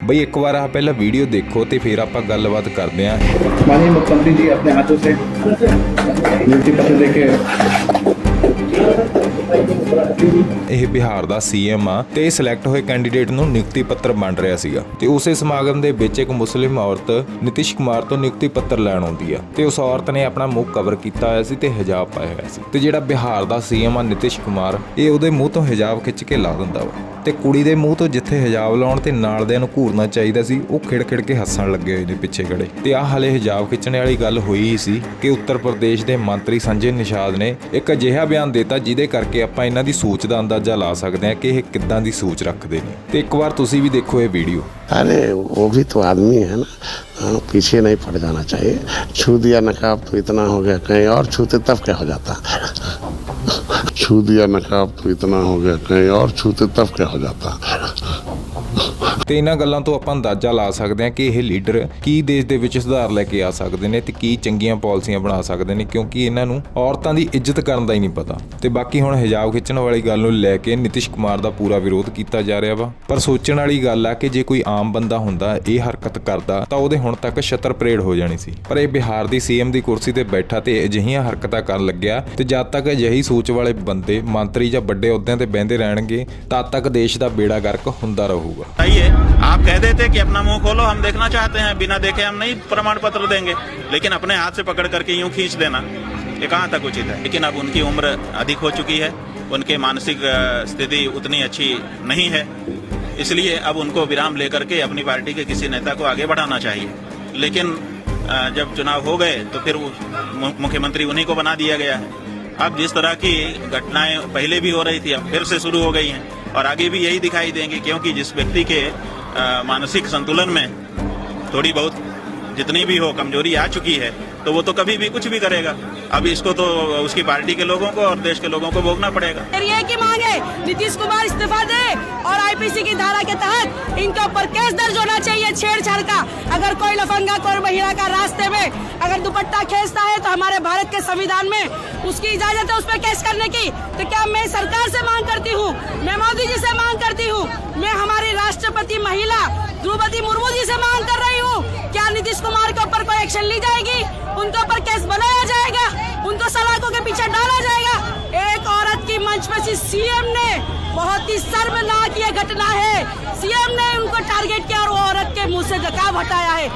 ਬਈ ਇੱਕ ਵਾਰ ਆਹ ਪਹਿਲਾਂ ਵੀਡੀਓ ਦੇਖੋ ਤੇ ਫਿਰ ਆਪਾਂ ਗੱਲਬਾਤ ਕਰਦੇ ਆਂ माननीय मुख्यमंत्री जी अपने हाथों से नियुक्ति पत्र देके ਇਹ ਬਿਹਾਰ ਦਾ ਸੀਐਮ ਆ ਤੇ ਸਿਲੈਕਟ ਹੋਏ ਕੈਂਡੀਡੇਟ ਨੂੰ ਨਿਯੁਕਤੀ ਪੱਤਰ ਵੰਡ ਰਿਹਾ ਸੀਗਾ ਤੇ ਉਸੇ ਸਮਾਗਮ ਦੇ ਵਿੱਚ ਇੱਕ ਮੁਸਲਿਮ ਔਰਤ ਨਿਤਿਸ਼ ਕੁਮਾਰ ਤੋਂ ਨਿਯੁਕਤੀ ਪੱਤਰ ਲੈਣ ਆਉਂਦੀ ਆ ਤੇ ਉਸ ਔਰਤ ਨੇ ਆਪਣਾ ਮੂੰਹ ਕਵਰ ਕੀਤਾ ਹੋਇਆ ਸੀ ਤੇ ਹਿਜਾਬ ਪਾਇਆ ਹੋਇਆ ਸੀ ਤੇ ਜਿਹੜਾ ਬਿਹਾਰ ਦਾ ਸੀਐਮ ਆ ਨਿਤਿਸ਼ ਕੁਮਾਰ, ਇਹ ਉਹਦੇ ਮੂੰਹ ਤੋਂ ਹਿਜਾਬ ਖਿੱਚ ਕੇ ਲਾ ਦਿੰਦਾ ਵਾ ਤੇ ਕੁੜੀ ਦੇ ਮੂੰਹ ਤੋਂ ਜਿੱਥੇ ਹਿਜਾਬ ਲਾਉਣ ਤੇ ਨਾਲ ਦੇ ਨੂੰ ਘੂਰਨਾ ਚਾਹੀਦਾ ਸੀ, ਉਹ ਖਿੜ-ਖਿੜ ਕੇ ਹੱਸਣ ਲੱਗੇ ਹੋਏ ਨੇ ਪਿੱਛੇ ਖੜੇ ਤੇ ਆਹ ਹਲੇ ਹਿਜਾਬ ਖਿੱਚਣੇ ਵਾਲੀ ਗੱਲ ਹੋਈ ਸੀ ਕਿ ਉੱਤਰ ਪ੍ਰਦੇਸ਼ ਦੇ ਮੰਤਰੀ ਸੰਜੇ ਨਿਸ਼ਾਦ ਨੇ ਇੱਕ ਅਜਿਹਾ ਬਿਆਨ ਦਿੱਤਾ ਜਿਹਦੇ ਕਰਕੇ ਆਪਾਂ ਇਹਨਾਂ ਦੀ ਸੋਚ ਦਾ ਅੰਦਾਜ਼ਾ ਲਾ ਸਕਦੇ ਹਾਂ ਕਿ ਇਹ ਕਿੱਦਾਂ ਦੀ ਸੋਚ ਰੱਖਦੇ ਨੇ ਤੇ ਇੱਕ ਵਾਰ ਤੁਸੀਂ ਵੀ ਦੇਖੋ ਇਹ ਵੀਡੀਓ अरे वो भी तो आदमी है ना हाँ, पीछे नहीं पड़ जाना चाहिए छू दिया नकाब तो इतना हो गया कहीं और छूते तब क्या हो जाता छू दिया नकाब तो इतना हो गया कहीं और छूते तब क्या हो जाता ਤੇ ਇਹਨਾਂ ਗੱਲਾਂ ਤੋਂ ਆਪਾਂ ਅੰਦਾਜ਼ਾ ਲਾ ਸਕਦੇ ਹਾਂ ਕਿ ਇਹ ਲੀਡਰ ਕੀ ਦੇਸ਼ ਦੇ ਵਿੱਚ ਸੁਧਾਰ ਲੈ ਕੇ ਆ ਸਕਦੇ ਨੇ ਤੇ ਕੀ ਚੰਗੀਆਂ ਪਾਲਿਸੀਆਂ ਬਣਾ ਸਕਦੇ ਨੇ, ਕਿਉਂਕਿ ਇਹਨਾਂ ਨੂੰ ਔਰਤਾਂ ਦੀ ਇੱਜ਼ਤ ਕਰਨ ਦਾ ਹੀ ਨਹੀਂ ਪਤਾ। ਤੇ ਬਾਕੀ ਹੁਣ ਹਿਜਾਬ ਖਿੱਚਣ ਵਾਲੀ ਗੱਲ ਨੂੰ ਲੈ ਕੇ ਨਿਤਿਸ਼ ਕੁਮਾਰ ਦਾ ਪੂਰਾ ਵਿਰੋਧ ਕੀਤਾ ਜਾ ਰਿਹਾ ਵਾ। ਪਰ ਸੋਚਣ ਵਾਲੀ ਗੱਲ ਆ ਕਿ ਜੇ ਕੋਈ ਆਮ ਬੰਦਾ ਹੁੰਦਾ, ਇਹ ਹਰਕਤ ਕਰਦਾ, ਤਾਂ ਉਹਦੇ ਹੁਣ ਤੱਕ ਛਤਰ ਪਰੇਡ ਹੋ ਜਾਣੀ ਸੀ। ਪਰ ਇਹ ਬਿਹਾਰ ਦੀ ਸੀਐਮ ਦੀ ਕੁਰਸੀ ਤੇ ਬੈਠਾ ਤੇ ਅਜਿਹੀਆਂ ਹਰਕਤਾਂ ਕਰਨ ਲੱਗਿਆ ਤੇ ਜਦ ਤੱਕ ਅਜਿਹੀ ਸੋਚ ਵਾਲੇ ਬੰਦੇ ਮੰਤਰੀ ਜਾਂ ਵੱਡੇ ਅਹੁਦਿਆਂ ਤੇ ਬਹਿੰਦੇ ਰਹਿਣਗੇ, ਤਦ ਤੱਕ ਦੇਸ਼ ਦਾ ਬੇੜਾ ਗਰਕ ਹੁੰਦਾ ਰਹੂਗਾ। बताइए, आप कह देते कि अपना मुँह खोलो, हम देखना चाहते हैं, बिना देखे हम नहीं प्रमाण पत्र देंगे। लेकिन अपने हाथ से पकड़ करके यूँ खींच देना, ये कहाँ तक उचित है? लेकिन अब उनकी उम्र अधिक हो चुकी है, उनके मानसिक स्थिति उतनी अच्छी नहीं है। इसलिए अब उनको विराम लेकर के अपनी पार्टी के किसी नेता को आगे बढ़ाना चाहिए। लेकिन जब चुनाव हो गए तो फिर मुख्यमंत्री उन्हीं को बना दिया गया है। अब जिस तरह की घटनाएँ पहले भी हो रही थी, अब फिर से शुरू हो गई हैं। और आगे भी यही दिखाई देंगी, क्योंकि जिस व्यक्ति के मानसिक संतुलन में थोड़ी बहुत जितनी भी हो, कमज़ोरी आ चुकी है तो वो तो कभी भी कुछ भी करेगा। अब इसको तो उसकी पार्टी के लोगों को और देश के लोगों को भोगना पड़ेगा। एक ही मांग है नीतीश कुमार इस्तीफा दे और आईपीसी की धारा के तहत इनके ऊपर केस दर्ज होना चाहिए छेड़छाड़ का। अगर कोई लफंगा, कोई महिला का रास्ते में अगर दुपट्टा खींचता है तो हमारे भारत के संविधान में उसकी इजाज़त है उस पर केस करने की। तो क्या मैं सरकार से मांग करती हूँ मैं मोदी जी से मांग करती हूँ मैं हमारी राष्ट्रपति महिला द्रौपदी मुर्मू जी से मांग कर रही हूँ। क्या नीतीश कुमार के ऊपर कोई एक्शन ली जाएगी? उनके ऊपर केस बनाया जाएगा? उनको सलाखों के पीछे डाला जाएगा? एक औरत की मंच पर सीएम ने बहुत ही शर्मनाक ये घटना है। सीएम ने उनको टारगेट किया और वो औरत के मुँह से जकाब हटाया है।